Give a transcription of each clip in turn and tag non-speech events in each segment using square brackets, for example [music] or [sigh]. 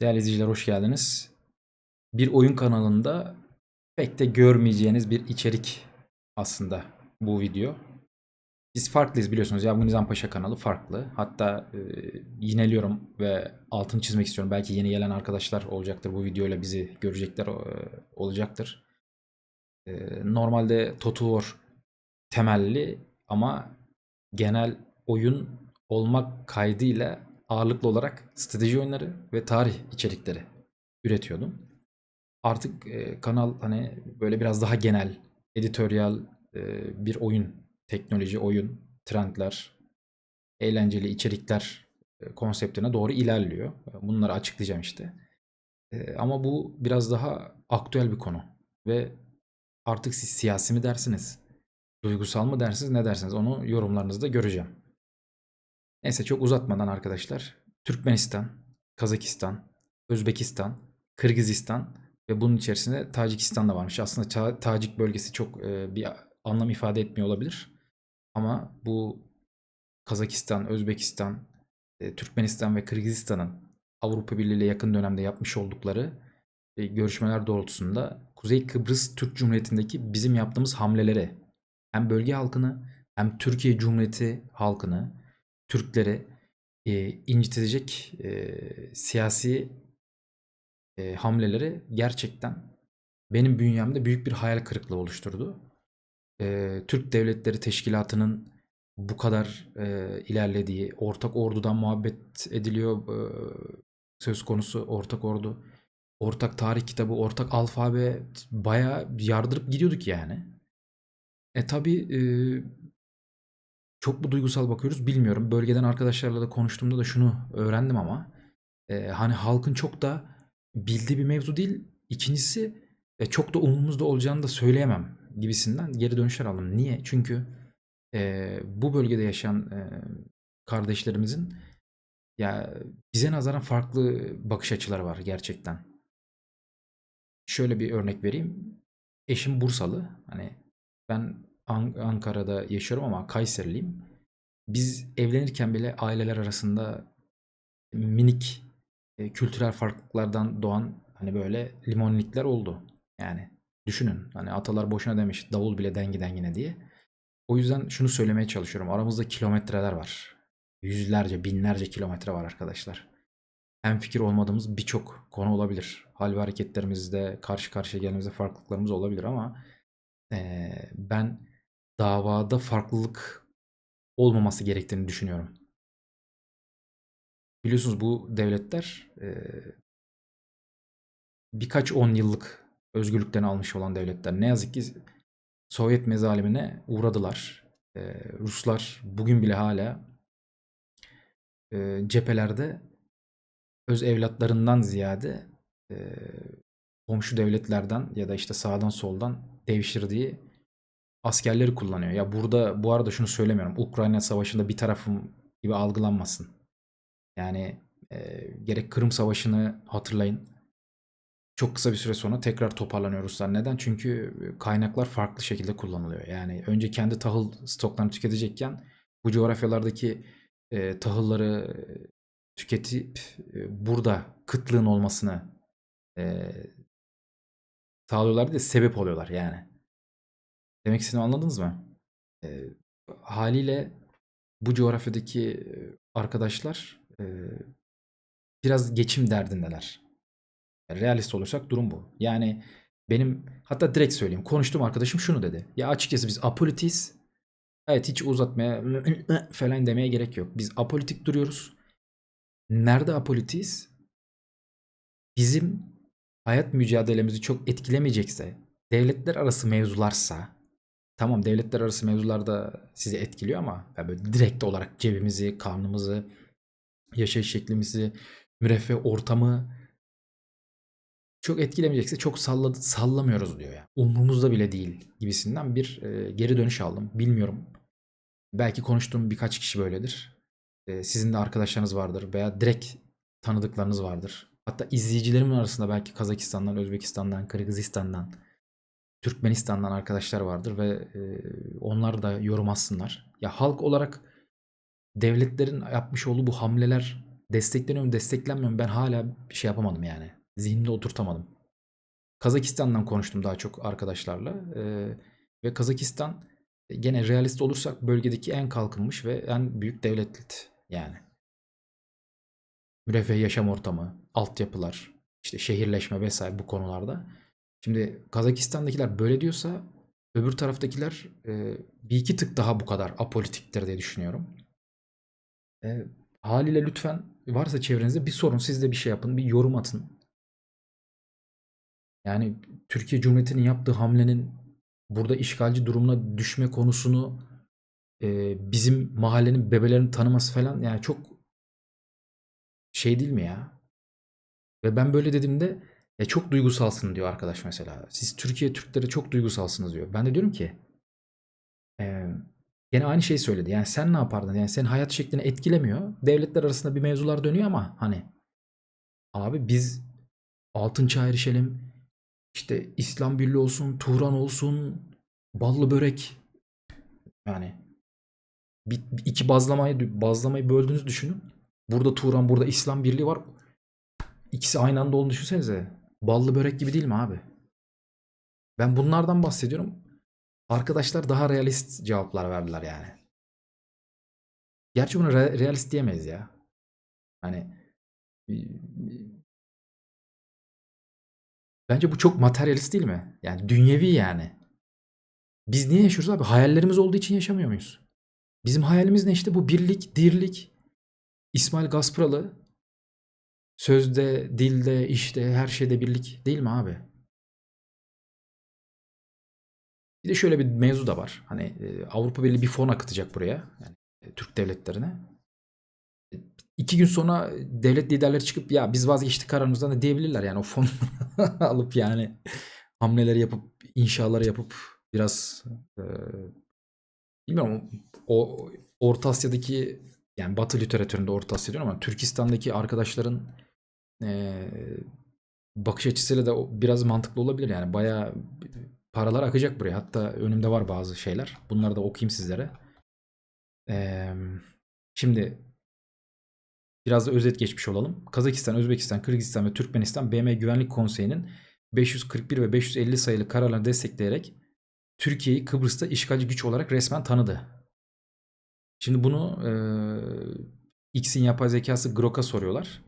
Değerli izleyiciler hoş geldiniz. Bir oyun kanalında pek de görmeyeceğiniz bir içerik aslında bu video. Biz farklıyız biliyorsunuz. Ya bu Nizam Paşa kanalı farklı. Hatta e, yineliyorum ve altını çizmek istiyorum. Belki yeni gelen arkadaşlar olacaktır. Bu videoyla bizi görecekler e, olacaktır. E, normalde Total War temelli ama genel oyun olmak kaydıyla ağırlıklı olarak strateji oyunları ve tarih içerikleri üretiyordum. Artık e, kanal hani böyle biraz daha genel, editoryal e, bir oyun, teknoloji, oyun, trendler, eğlenceli içerikler e, konseptine doğru ilerliyor. Bunları açıklayacağım işte. E, ama bu biraz daha aktüel bir konu ve artık siz siyasi mi dersiniz, duygusal mı dersiniz, ne dersiniz onu yorumlarınızda göreceğim. Neyse çok uzatmadan arkadaşlar. Türkmenistan, Kazakistan, Özbekistan, Kırgızistan ve bunun içerisinde Tacikistan da varmış. Aslında Ta- Tacik bölgesi çok e, bir anlam ifade etmiyor olabilir. Ama bu Kazakistan, Özbekistan, e, Türkmenistan ve Kırgızistan'ın Avrupa Birliği ile yakın dönemde yapmış oldukları e, görüşmeler doğrultusunda Kuzey Kıbrıs Türk Cumhuriyeti'ndeki bizim yaptığımız hamlelere hem bölge halkını hem Türkiye Cumhuriyeti halkını Türkleri e, incitecek e, siyasi e, hamleleri gerçekten benim bünyemde büyük bir hayal kırıklığı oluşturdu. E, Türk Devletleri Teşkilatı'nın bu kadar e, ilerlediği, ortak ordudan muhabbet ediliyor e, söz konusu ortak ordu, ortak tarih kitabı, ortak alfabe bayağı yardırıp gidiyorduk yani. E tabi e, çok mu duygusal bakıyoruz bilmiyorum. Bölgeden arkadaşlarla da konuştuğumda da şunu öğrendim ama e, hani halkın çok da bildiği bir mevzu değil. İkincisi e, çok da umurumuzda olacağını da söyleyemem gibisinden geri dönüşler aldım. Niye? Çünkü e, bu bölgede yaşayan e, kardeşlerimizin ya bize nazaran farklı bakış açıları var gerçekten. Şöyle bir örnek vereyim. Eşim Bursalı. Hani ben Ankara'da yaşıyorum ama Kayseriliyim. Biz evlenirken bile aileler arasında minik e, kültürel farklılıklardan doğan hani böyle limonlikler oldu. Yani düşünün hani atalar boşuna demiş davul bile dengi dengine diye. O yüzden şunu söylemeye çalışıyorum. Aramızda kilometreler var. Yüzlerce, binlerce kilometre var arkadaşlar. Hem fikir olmadığımız birçok konu olabilir. Hal ve hareketlerimizde, karşı karşıya geldiğimizde farklılıklarımız olabilir ama e, ben davada farklılık olmaması gerektiğini düşünüyorum. Biliyorsunuz bu devletler birkaç on yıllık özgürlüklerini almış olan devletler. Ne yazık ki Sovyet mezalimine uğradılar. Ruslar bugün bile hala cephelerde öz evlatlarından ziyade komşu devletlerden ya da işte sağdan soldan devşirdiği askerleri kullanıyor. Ya burada bu arada şunu söylemiyorum. Ukrayna Savaşı'nda bir tarafım gibi algılanmasın. Yani e, gerek Kırım Savaşı'nı hatırlayın. Çok kısa bir süre sonra tekrar toparlanıyor Ruslar. Neden? Çünkü kaynaklar farklı şekilde kullanılıyor. Yani önce kendi tahıl stoklarını tüketecekken bu coğrafyalardaki e, tahılları tüketip e, burada kıtlığın olmasını e, sağlıyorlar diye sebep oluyorlar yani. Demek istediğimi anladınız mı? E, haliyle bu coğrafyadaki arkadaşlar e, biraz geçim derdindeler. Realist olursak durum bu. Yani benim hatta direkt söyleyeyim. Konuştuğum arkadaşım şunu dedi. Ya açıkçası biz apolitiyiz. Evet hiç uzatmaya [clears throat] falan demeye gerek yok. Biz apolitik duruyoruz. Nerede apolitiyiz? Bizim hayat mücadelemizi çok etkilemeyecekse, devletler arası mevzularsa Tamam devletler arası mevzular da sizi etkiliyor ama yani böyle direkt olarak cebimizi, karnımızı, yaşayış şeklimizi, müreffeh ortamı çok etkilemeyecekse çok salladı, sallamıyoruz diyor ya. Yani. Umurumuzda bile değil gibisinden bir e, geri dönüş aldım. Bilmiyorum. Belki konuştuğum birkaç kişi böyledir. E, sizin de arkadaşlarınız vardır veya direkt tanıdıklarınız vardır. Hatta izleyicilerimin arasında belki Kazakistan'dan, Özbekistan'dan, Kırgızistan'dan, Türkmenistan'dan arkadaşlar vardır ve e, onlar da yorum atsınlar. Ya halk olarak devletlerin yapmış olduğu bu hamleler destekleniyorum desteklenmiyorum ben hala bir şey yapamadım yani. Zihnimde oturtamadım. Kazakistan'dan konuştum daha çok arkadaşlarla. Ee, ve Kazakistan e, gene realist olursak bölgedeki en kalkınmış ve en büyük devlet yani. Müreffeh yaşam ortamı, altyapılar, işte şehirleşme vesaire bu konularda. Şimdi Kazakistan'dakiler böyle diyorsa öbür taraftakiler e, bir iki tık daha bu kadar apolitiktir diye düşünüyorum. E, haliyle lütfen varsa çevrenizde bir sorun siz de bir şey yapın, bir yorum atın. Yani Türkiye Cumhuriyeti'nin yaptığı hamlenin burada işgalci durumuna düşme konusunu e, bizim mahallenin bebelerini tanıması falan yani çok şey değil mi ya? Ve ben böyle dediğimde ya çok duygusalsın diyor arkadaş mesela. Siz Türkiye Türkleri çok duygusalsınız diyor. Ben de diyorum ki e, gene aynı şeyi söyledi. Yani sen ne yapardın? Yani senin hayat şeklini etkilemiyor. Devletler arasında bir mevzular dönüyor ama hani abi biz altın çağa erişelim. İşte İslam Birliği olsun, Turan olsun, ballı börek. Yani bir- iki bazlamayı bazlamayı böldüğünüzü düşünün. Burada Turan, burada İslam Birliği var. İkisi aynı anda olduğunu düşünsenize. Ballı börek gibi değil mi abi? Ben bunlardan bahsediyorum. Arkadaşlar daha realist cevaplar verdiler yani. Gerçi bunu re- realist diyemeyiz ya. Hani bence bu çok materyalist değil mi? Yani dünyevi yani. Biz niye yaşıyoruz abi? Hayallerimiz olduğu için yaşamıyor muyuz? Bizim hayalimiz ne işte bu birlik, dirlik. İsmail Gaspralı sözde, dilde, işte her şeyde birlik değil mi abi? Bir de şöyle bir mevzu da var. Hani e, Avrupa Birliği bir fon akıtacak buraya. Yani e, Türk devletlerine. E, İki gün sonra devlet liderleri çıkıp ya biz vazgeçtik kararımızdan da diyebilirler. Yani o fon [laughs] alıp yani hamleleri yapıp inşaları yapıp biraz e, bilmiyorum o Orta Asya'daki yani Batı literatüründe Orta Asya diyorum ama Türkistan'daki arkadaşların e, bakış açısıyla da biraz mantıklı olabilir yani bayağı paralar akacak buraya. Hatta önümde var bazı şeyler. Bunları da okuyayım sizlere. Ee, şimdi biraz da özet geçmiş olalım. Kazakistan, Özbekistan, Kırgızistan ve Türkmenistan BM Güvenlik Konseyi'nin 541 ve 550 sayılı kararlarını destekleyerek Türkiye'yi Kıbrıs'ta işgalci güç olarak resmen tanıdı. Şimdi bunu e, X'in yapay zekası Grok'a soruyorlar.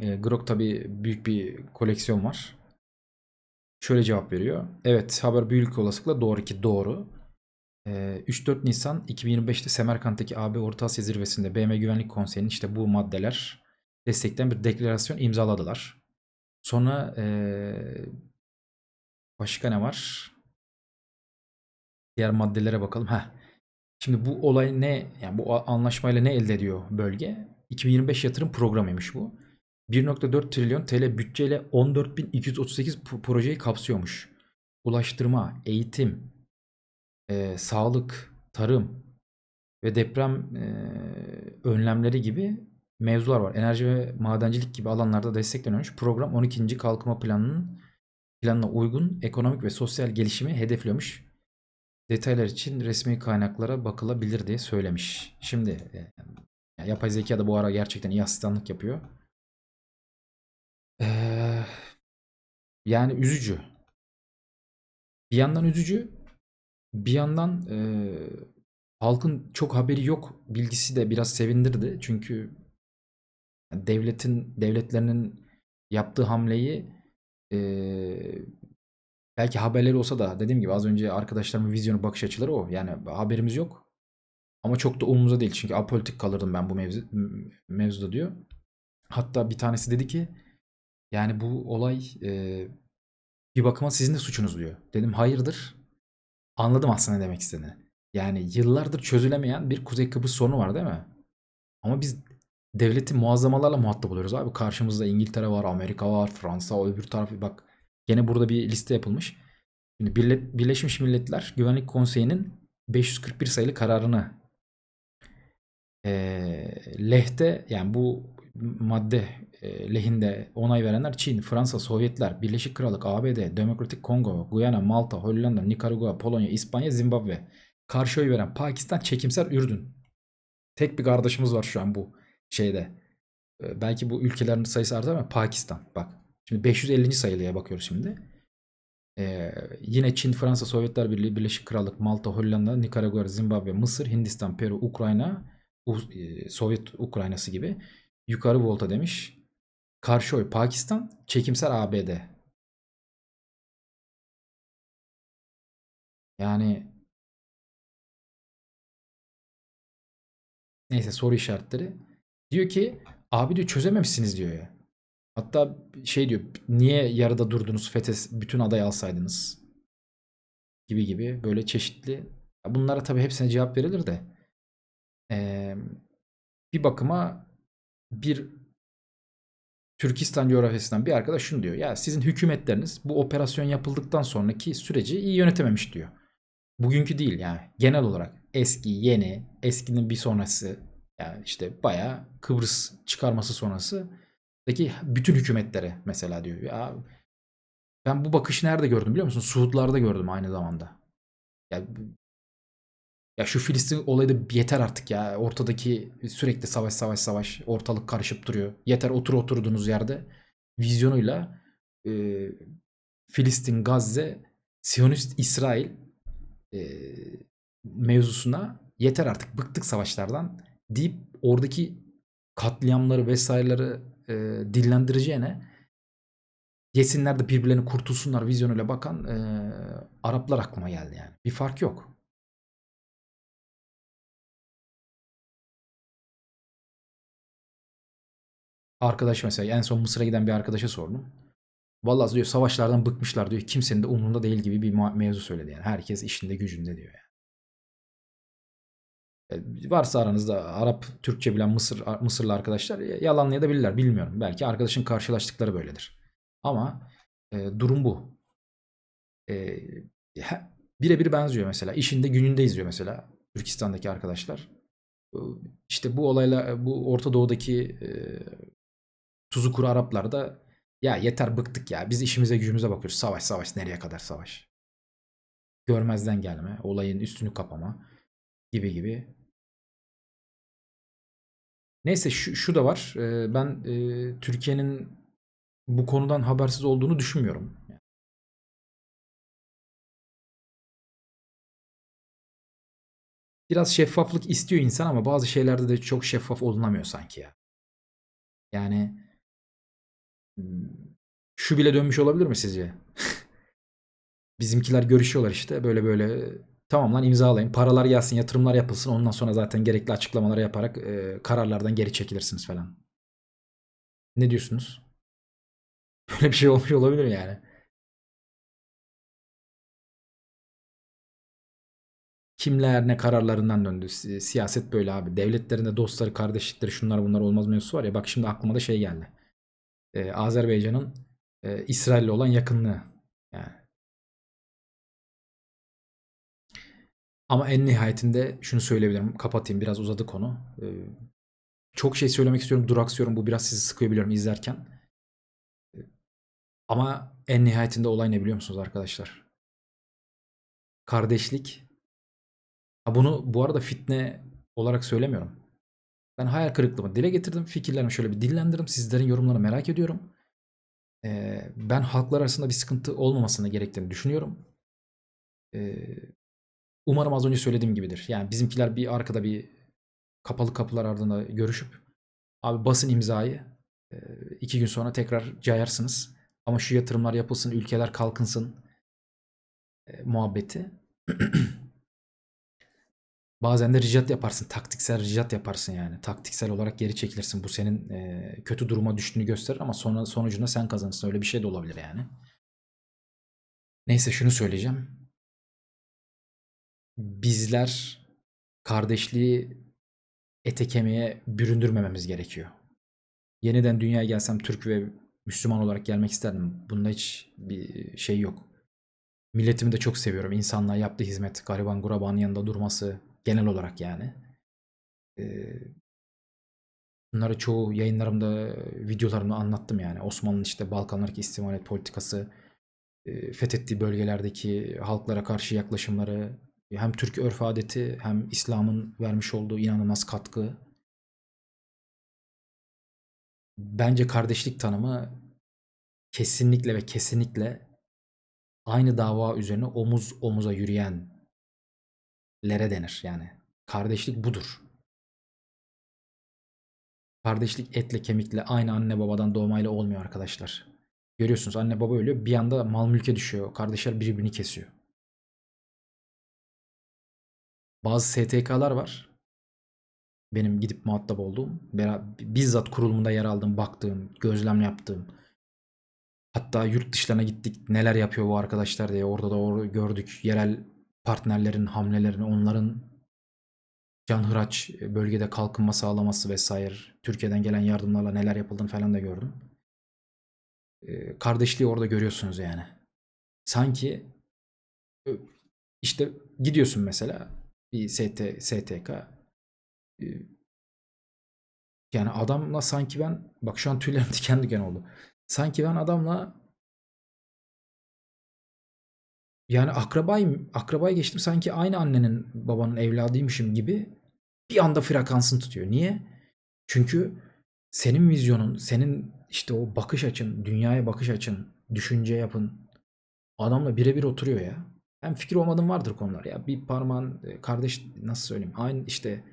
E, Grok tabi büyük bir koleksiyon var. Şöyle cevap veriyor. Evet haber büyük olasılıkla doğru ki doğru. Ee, 3-4 Nisan 2025'te Semerkant'taki AB Orta Asya Zirvesi'nde BM Güvenlik Konseyi'nin işte bu maddeler destekleyen bir deklarasyon imzaladılar. Sonra ee, başka ne var? Diğer maddelere bakalım. Heh. Şimdi bu olay ne? Yani bu anlaşmayla ne elde ediyor bölge? 2025 yatırım programıymış bu. 1.4 trilyon TL bütçeyle 14.238 pro- projeyi kapsıyormuş. Ulaştırma, eğitim, e, sağlık, tarım ve deprem e, önlemleri gibi mevzular var. Enerji ve madencilik gibi alanlarda destekleniyormuş. Program 12. kalkınma planının planına uygun ekonomik ve sosyal gelişimi hedefliyormuş. Detaylar için resmi kaynaklara bakılabilir diye söylemiş. Şimdi e, yapay zeka da bu ara gerçekten iyi asistanlık yapıyor. Eee, yani üzücü. Bir yandan üzücü, bir yandan eee, halkın çok haberi yok bilgisi de biraz sevindirdi. Çünkü devletin devletlerinin yaptığı hamleyi eee, belki haberleri olsa da dediğim gibi az önce arkadaşlarımın vizyonu bakış açıları o. Yani haberimiz yok. Ama çok da umurumuzda değil. Çünkü apolitik kalırdım ben bu mevzu, mevzuda diyor. Hatta bir tanesi dedi ki yani bu olay e, bir bakıma sizin de suçunuz diyor. Dedim hayırdır. Anladım aslında ne demek istediğini. Yani yıllardır çözülemeyen bir Kuzey Kıbrıs sorunu var değil mi? Ama biz devletin muazzamalarla muhatap oluyoruz abi. Karşımızda İngiltere var, Amerika var, Fransa, o öbür taraf. Bak gene burada bir liste yapılmış. Şimdi Birle- Birleşmiş Milletler Güvenlik Konseyi'nin 541 sayılı kararını e, lehte yani bu madde lehinde onay verenler Çin, Fransa, Sovyetler, Birleşik Krallık, ABD, Demokratik Kongo, Guyana, Malta, Hollanda, Nikaragua, Polonya, İspanya, Zimbabwe. Karşı oy veren Pakistan, çekimser Ürdün. Tek bir kardeşimiz var şu an bu şeyde. e, belki bu ülkelerin sayısı artar ama Pakistan bak. Şimdi 550. sayılıya bakıyoruz şimdi. Ee, yine Çin, Fransa, Sovyetler Birliği, Birleşik Krallık, Malta, Hollanda, Nikaragua, Zimbabwe, Mısır, Hindistan, Peru, Ukrayna, U- e, Sovyet Ukraynası gibi yukarı volta demiş. Karşı oy Pakistan, çekimser ABD. Yani neyse soru işaretleri. Diyor ki abi diyor çözememişsiniz diyor ya. Hatta şey diyor niye yarıda durdunuz Fethes bütün adayı alsaydınız gibi gibi böyle çeşitli. Bunlara tabii hepsine cevap verilir de eee, bir bakıma bir Türkistan coğrafyasından bir arkadaş şunu diyor. Ya sizin hükümetleriniz bu operasyon yapıldıktan sonraki süreci iyi yönetememiş diyor. Bugünkü değil yani genel olarak eski, yeni, eskinin bir sonrası yani işte bayağı Kıbrıs çıkarması sonrası Peki bütün hükümetlere mesela diyor. Ya ben bu bakışı nerede gördüm biliyor musun? Suudlarda gördüm aynı zamanda. Ya, ya şu Filistin olayı da yeter artık ya. Ortadaki sürekli savaş savaş savaş ortalık karışıp duruyor. Yeter otur oturduğunuz yerde vizyonuyla e, Filistin, Gazze, Siyonist İsrail e, mevzusuna yeter artık bıktık savaşlardan deyip oradaki katliamları vesaireleri e, dillendireceğine yesinler de birbirlerini kurtulsunlar vizyonuyla bakan e, Araplar aklıma geldi yani. Bir fark yok. Arkadaş mesela en son Mısır'a giden bir arkadaşa sordum. Vallahi diyor savaşlardan bıkmışlar diyor. Kimsenin de umurunda değil gibi bir mevzu söyledi yani. Herkes işinde gücünde diyor yani. E, Varsa aranızda Arap, Türkçe bilen Mısır Mısırlı arkadaşlar e, yalanlayabilirler. Bilmiyorum. Belki arkadaşın karşılaştıkları böyledir. Ama e, durum bu. E, birebir benziyor mesela. İşinde gününde izliyor mesela Türkistan'daki arkadaşlar. İşte bu olayla bu Orta Doğu'daki e, tuzu kuru Araplar da ya yeter bıktık ya. Biz işimize gücümüze bakıyoruz. Savaş savaş nereye kadar savaş? Görmezden gelme, olayın üstünü kapama gibi gibi Neyse şu, şu da var. Ee, ben e, Türkiye'nin bu konudan habersiz olduğunu düşünmüyorum. Biraz şeffaflık istiyor insan ama bazı şeylerde de çok şeffaf olunamıyor sanki ya. Yani şu bile dönmüş olabilir mi sizce? [laughs] Bizimkiler görüşüyorlar işte böyle böyle tamam lan imzalayın paralar gelsin yatırımlar yapılsın ondan sonra zaten gerekli açıklamaları yaparak e, kararlardan geri çekilirsiniz falan. Ne diyorsunuz? [laughs] Böyle bir şey olmuş olabilir mi yani? Kimler ne kararlarından döndü. Si- Siyaset böyle abi. Devletlerin de dostları, kardeşlikleri şunlar bunlar olmaz mevzusu var ya. Bak şimdi aklıma da şey geldi. Ee, Azerbaycan'ın e, İsrail'le olan yakınlığı. Yani. Ama en nihayetinde şunu söyleyebilirim. Kapatayım biraz uzadı konu. Ee, çok şey söylemek istiyorum. Duraksıyorum. Bu biraz sizi sıkıyor biliyorum izlerken. Ee, Ama en nihayetinde olay ne biliyor musunuz arkadaşlar? Kardeşlik. Ha bunu bu arada fitne olarak söylemiyorum. Ben hayal kırıklığımı dile getirdim. Fikirlerimi şöyle bir dillendirdim. Sizlerin yorumlarını merak ediyorum. Ee, ben halklar arasında bir sıkıntı olmamasını gerektiğini düşünüyorum. Ee, umarım az önce söylediğim gibidir. Yani bizimkiler bir arkada bir kapalı kapılar ardında görüşüp abi basın imzayı e, iki gün sonra tekrar cayarsınız. Ama şu yatırımlar yapılsın, ülkeler kalkınsın e, muhabbeti. [clears throat] Bazen de ricat yaparsın. Taktiksel ricat yaparsın yani. Taktiksel olarak geri çekilirsin. Bu senin e, kötü duruma düştüğünü gösterir ama sonra sonucunda sen kazanırsın. Öyle bir şey de olabilir yani. Neyse şunu söyleyeceğim. Bizler kardeşliği ete kemiğe büründürmememiz gerekiyor. Yeniden dünyaya gelsem Türk ve Müslüman olarak gelmek isterdim. Bunda hiç bir şey yok. Milletimi de çok seviyorum. İnsanlığa yaptığı hizmet, gariban gurabanın yanında durması genel olarak yani. Bunları çoğu yayınlarımda, videolarımda anlattım yani. Osmanlı'nın işte Balkanlardaki istimalet politikası, fethettiği bölgelerdeki halklara karşı yaklaşımları, hem Türk örf adeti hem İslam'ın vermiş olduğu inanılmaz katkı. bence kardeşlik tanımı kesinlikle ve kesinlikle aynı dava üzerine omuz omuza yürüyenlere denir yani. Kardeşlik budur. Kardeşlik etle kemikle aynı anne babadan doğmayla olmuyor arkadaşlar. Görüyorsunuz anne baba ölüyor bir anda mal mülke düşüyor. Kardeşler birbirini kesiyor. Bazı STK'lar var. Benim gidip muhatap olduğum, bizzat kurulumunda yer aldığım, baktığım, gözlem yaptığım. Hatta yurt dışlarına gittik neler yapıyor bu arkadaşlar diye orada da gördük. Yerel partnerlerin hamlelerini, onların canhıraç bölgede kalkınma sağlaması vesaire. Türkiye'den gelen yardımlarla neler yapıldığını falan da gördüm. Ee, kardeşliği orada görüyorsunuz yani. Sanki işte gidiyorsun mesela bir ST, STK ee, yani adamla sanki ben bak şu an tüylerim [laughs] diken diken oldu. Sanki ben adamla yani akrabayım, akrabayı geçtim sanki aynı annenin babanın evladıymışım gibi bir anda frekansını tutuyor. Niye? Çünkü senin vizyonun, senin işte o bakış açın, dünyaya bakış açın, düşünce yapın adamla birebir oturuyor ya. Hem fikir olmadığım vardır konular ya. Bir parmağın e, kardeş nasıl söyleyeyim? Aynı işte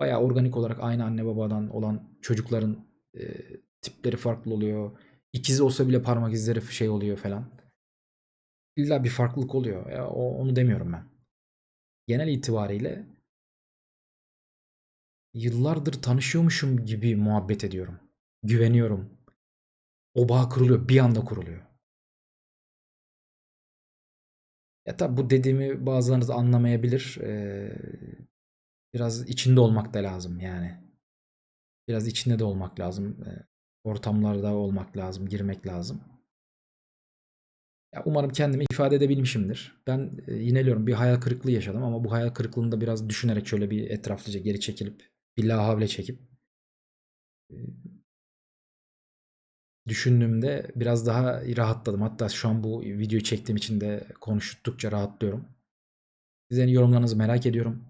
bayağı organik olarak aynı anne babadan olan çocukların e, tipleri farklı oluyor. İkizi olsa bile parmak izleri şey oluyor falan. İlla bir farklılık oluyor. Ya, o, onu demiyorum ben. Genel itibariyle yıllardır tanışıyormuşum gibi muhabbet ediyorum. Güveniyorum. O bağ kuruluyor. Bir anda kuruluyor. Ya tabi bu dediğimi bazılarınız anlamayabilir. Ee, biraz içinde olmak da lazım yani. Biraz içinde de olmak lazım. Ee, ortamlarda olmak lazım, girmek lazım. Ya umarım kendimi ifade edebilmişimdir. Ben e, yineliyorum bir hayal kırıklığı yaşadım ama bu hayal kırıklığını da biraz düşünerek şöyle bir etraflıca geri çekilip bir la çekip e, düşündüğümde biraz daha rahatladım. Hatta şu an bu videoyu çektiğim için de konuştukça rahatlıyorum. Sizlerin yorumlarınızı merak ediyorum.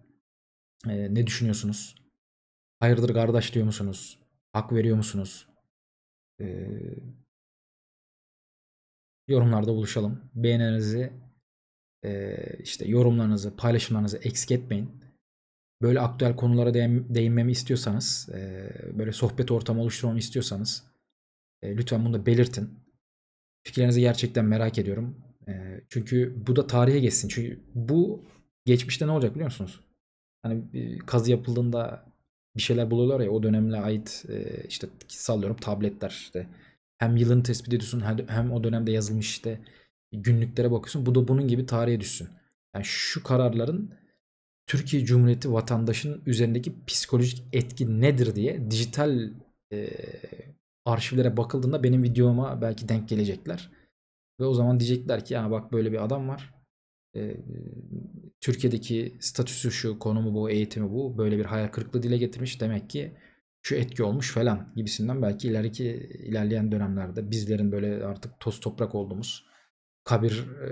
Ee, ne düşünüyorsunuz? Hayırdır kardeş diyor musunuz? Hak veriyor musunuz? Ee, yorumlarda buluşalım. Beğenilerinizi, e, işte yorumlarınızı, paylaşımlarınızı eksik etmeyin. Böyle aktüel konulara değin- değinmemi istiyorsanız, e, böyle sohbet ortamı oluşturmamı istiyorsanız e, lütfen bunu da belirtin. Fikirlerinizi gerçekten merak ediyorum. Çünkü bu da tarihe geçsin. Çünkü bu geçmişte ne olacak biliyor musunuz? Hani kazı yapıldığında bir şeyler buluyorlar ya o dönemle ait işte sallıyorum tabletler işte hem yılını tespit ediyorsun hem, o dönemde yazılmış işte günlüklere bakıyorsun. Bu da bunun gibi tarihe düşsün. Yani şu kararların Türkiye Cumhuriyeti vatandaşının üzerindeki psikolojik etki nedir diye dijital e, arşivlere bakıldığında benim videoma belki denk gelecekler. Ve o zaman diyecekler ki ya bak böyle bir adam var. E, Türkiye'deki statüsü şu, konumu bu, eğitimi bu. Böyle bir hayal kırıklığı dile getirmiş. Demek ki şu etki olmuş falan gibisinden belki ileriki ilerleyen dönemlerde bizlerin böyle artık toz toprak olduğumuz kabir e,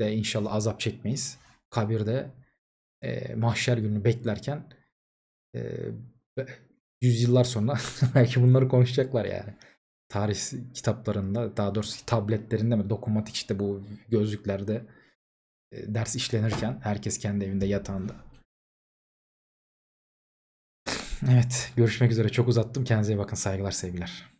de inşallah azap çekmeyiz. Kabirde e, mahşer gününü beklerken e, yüzyıllar sonra [laughs] belki bunları konuşacaklar yani. Tarih kitaplarında daha doğrusu tabletlerinde mi dokunmatik işte bu gözlüklerde e, ders işlenirken herkes kendi evinde yatağında. Evet görüşmek üzere. Çok uzattım. Kendinize iyi bakın. Saygılar sevgiler.